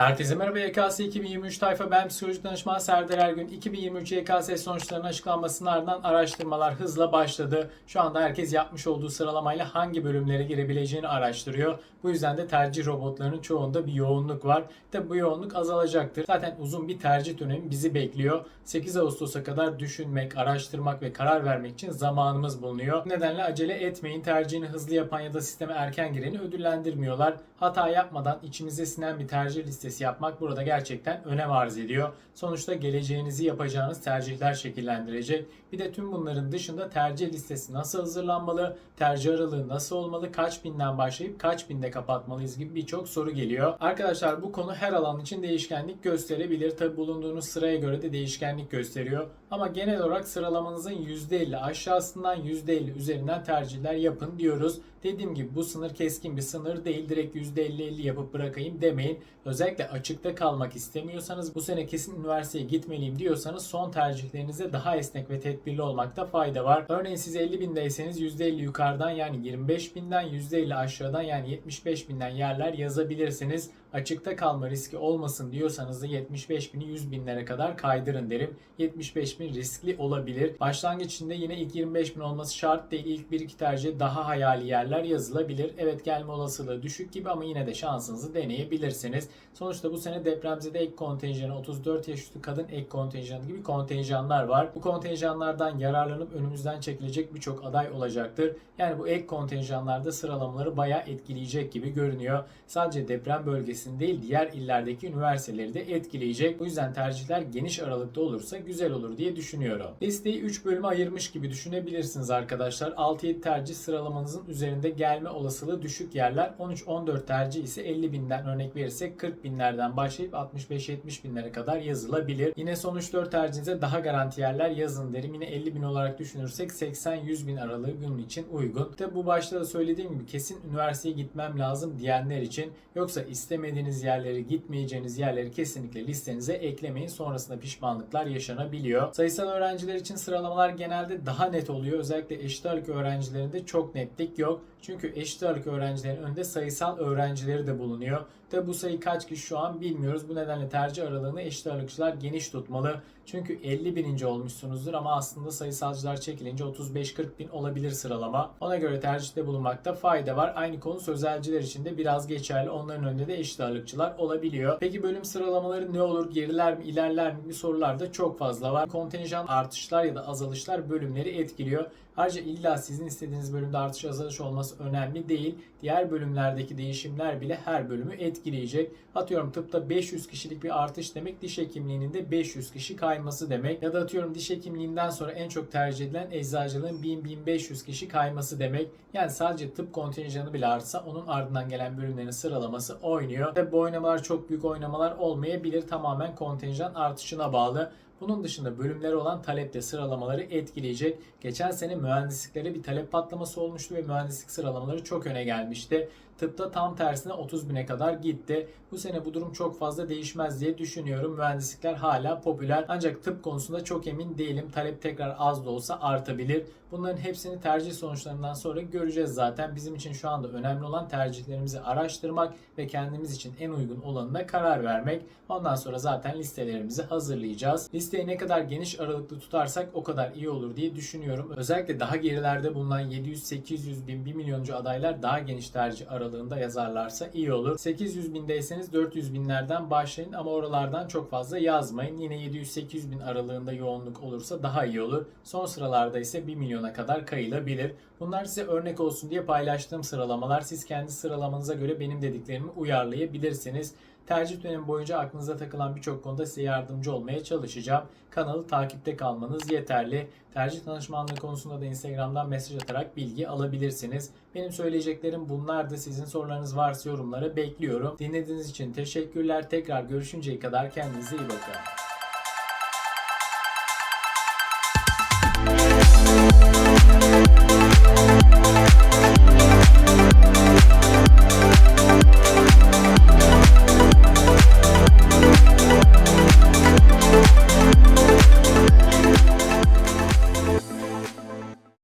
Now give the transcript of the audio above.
Herkese merhaba YKS 2023 tayfa ben psikolojik danışman Serdar Ergün. 2023 YKS sonuçlarının açıklanmasının ardından araştırmalar hızla başladı. Şu anda herkes yapmış olduğu sıralamayla hangi bölümlere girebileceğini araştırıyor. Bu yüzden de tercih robotlarının çoğunda bir yoğunluk var. Tabi bu yoğunluk azalacaktır. Zaten uzun bir tercih dönemi bizi bekliyor. 8 Ağustos'a kadar düşünmek, araştırmak ve karar vermek için zamanımız bulunuyor. Bu nedenle acele etmeyin. Tercihini hızlı yapan ya da sisteme erken gireni ödüllendirmiyorlar. Hata yapmadan içimize sinen bir tercih listesi yapmak burada gerçekten önem arz ediyor. Sonuçta geleceğinizi yapacağınız tercihler şekillendirecek. Bir de tüm bunların dışında tercih listesi nasıl hazırlanmalı, tercih aralığı nasıl olmalı, kaç binden başlayıp kaç binde kapatmalıyız gibi birçok soru geliyor. Arkadaşlar bu konu her alan için değişkenlik gösterebilir. Tabi bulunduğunuz sıraya göre de değişkenlik gösteriyor. Ama genel olarak sıralamanızın %50 aşağısından %50 üzerinden tercihler yapın diyoruz. Dediğim gibi bu sınır keskin bir sınır değil. Direkt %50-50 yapıp bırakayım demeyin. Özellikle açıkta kalmak istemiyorsanız bu sene kesin üniversiteye gitmeliyim diyorsanız son tercihlerinize daha esnek ve tedbirli olmakta fayda var. Örneğin siz 50 bindeyseniz %50 yukarıdan yani 25 binden %50 aşağıdan yani 75 binden yerler yazabilirsiniz. Açıkta kalma riski olmasın diyorsanız da 75 bini 100 binlere kadar kaydırın derim. 75 bin riskli olabilir. Başlangıç yine ilk 25 bin olması şart değil. İlk 1-2 tercih daha hayali yerler yazılabilir. Evet gelme olasılığı düşük gibi ama yine de şansınızı deneyebilirsiniz. Sonuçta bu sene depremzede ek kontenjanı, 34 yaş üstü kadın ek kontenjanı gibi kontenjanlar var. Bu kontenjanlardan yararlanıp önümüzden çekilecek birçok aday olacaktır. Yani bu ek kontenjanlarda sıralamaları bayağı etkileyecek gibi görünüyor. Sadece deprem bölgesinde değil diğer illerdeki üniversiteleri de etkileyecek. Bu yüzden tercihler geniş aralıkta olursa güzel olur diye düşünüyorum. Listeyi 3 bölüme ayırmış gibi düşünebilirsiniz arkadaşlar. 6-7 tercih sıralamanızın üzerinde gelme olasılığı düşük yerler. 13-14 tercih ise 50 binden örnek verirsek 40 binlerden başlayıp 65-70 binlere kadar yazılabilir. Yine son 3-4 tercihinize daha garanti yerler yazın derim. Yine 50 bin olarak düşünürsek 80-100 bin aralığı bunun için uygun. Tabi bu başta da söylediğim gibi kesin üniversiteye gitmem lazım diyenler için yoksa istemediğiniz yerleri gitmeyeceğiniz yerleri kesinlikle listenize eklemeyin. Sonrasında pişmanlıklar yaşanabiliyor. Sayısal öğrenciler için sıralamalar genelde daha net oluyor. Özellikle eşit ağırlık öğrencilerinde çok netlik yok. Çünkü eşit ağırlık öğrencilerin önünde sayısal öğrencileri de bulunuyor. Tabi bu sayı kaç kişi şu an bilmiyoruz. Bu nedenle tercih aralığını eşit ağırlıkçılar geniş tutmalı. Çünkü 50 bininci olmuşsunuzdur ama aslında sayısalcılar çekilince 35-40 bin olabilir sıralama. Ona göre tercihte bulunmakta fayda var. Aynı konu sözelciler için de biraz geçerli. Onların önünde de eşit ağırlıkçılar olabiliyor. Peki bölüm sıralamaları ne olur? Geriler mi? ilerler mi? sorular da çok fazla var. Kontenjan artışlar ya da azalışlar bölümleri etkiliyor. Ayrıca illa sizin istediğiniz bölümde artış azalış olması önemli değil. Diğer bölümlerdeki değişimler bile her bölümü etkileyecek. Atıyorum tıpta 500 kişilik bir artış demek diş hekimliğinin de 500 kişi kayması demek. Ya da atıyorum diş hekimliğinden sonra en çok tercih edilen eczacılığın 1000-1500 kişi kayması demek. Yani sadece tıp kontenjanı bile artsa onun ardından gelen bölümlerin sıralaması oynuyor. Tabi bu oynamalar çok büyük oynamalar olmayabilir. Tamamen kontenjan artışına bağlı. Bunun dışında bölümlere olan talepte sıralamaları etkileyecek. Geçen sene mühendisliklere bir talep patlaması olmuştu ve mühendislik sıralamaları çok öne gelmişti. Tıpta tam tersine 30 bine kadar gitti. Bu sene bu durum çok fazla değişmez diye düşünüyorum. Mühendislikler hala popüler. Ancak tıp konusunda çok emin değilim. Talep tekrar az da olsa artabilir. Bunların hepsini tercih sonuçlarından sonra göreceğiz zaten. Bizim için şu anda önemli olan tercihlerimizi araştırmak ve kendimiz için en uygun olanına karar vermek. Ondan sonra zaten listelerimizi hazırlayacağız. Listeyi ne kadar geniş aralıklı tutarsak o kadar iyi olur diye düşünüyorum. Özellikle daha gerilerde bulunan 700, 800 bin, 1 milyoncu adaylar daha geniş tercih aralığında yazarlarsa iyi olur. 800 bindeyseniz 400 binlerden başlayın ama oralardan çok fazla yazmayın. Yine 700-800 bin aralığında yoğunluk olursa daha iyi olur. Son sıralarda ise 1 milyona kadar kayılabilir. Bunlar size örnek olsun diye paylaştığım sıralamalar. Siz kendi sıralamanıza göre benim dediklerimi uyarlayabilirsiniz. Tercih dönemi boyunca aklınıza takılan birçok konuda size yardımcı olmaya çalışacağım. Kanalı takipte kalmanız yeterli. Tercih danışmanlığı konusunda da Instagram'dan mesaj atarak bilgi alabilirsiniz. Benim söyleyeceklerim bunlardı. Sizin sorularınız varsa yorumlara bekliyorum. Dinlediğiniz için teşekkürler. Tekrar görüşünceye kadar kendinize iyi bakın.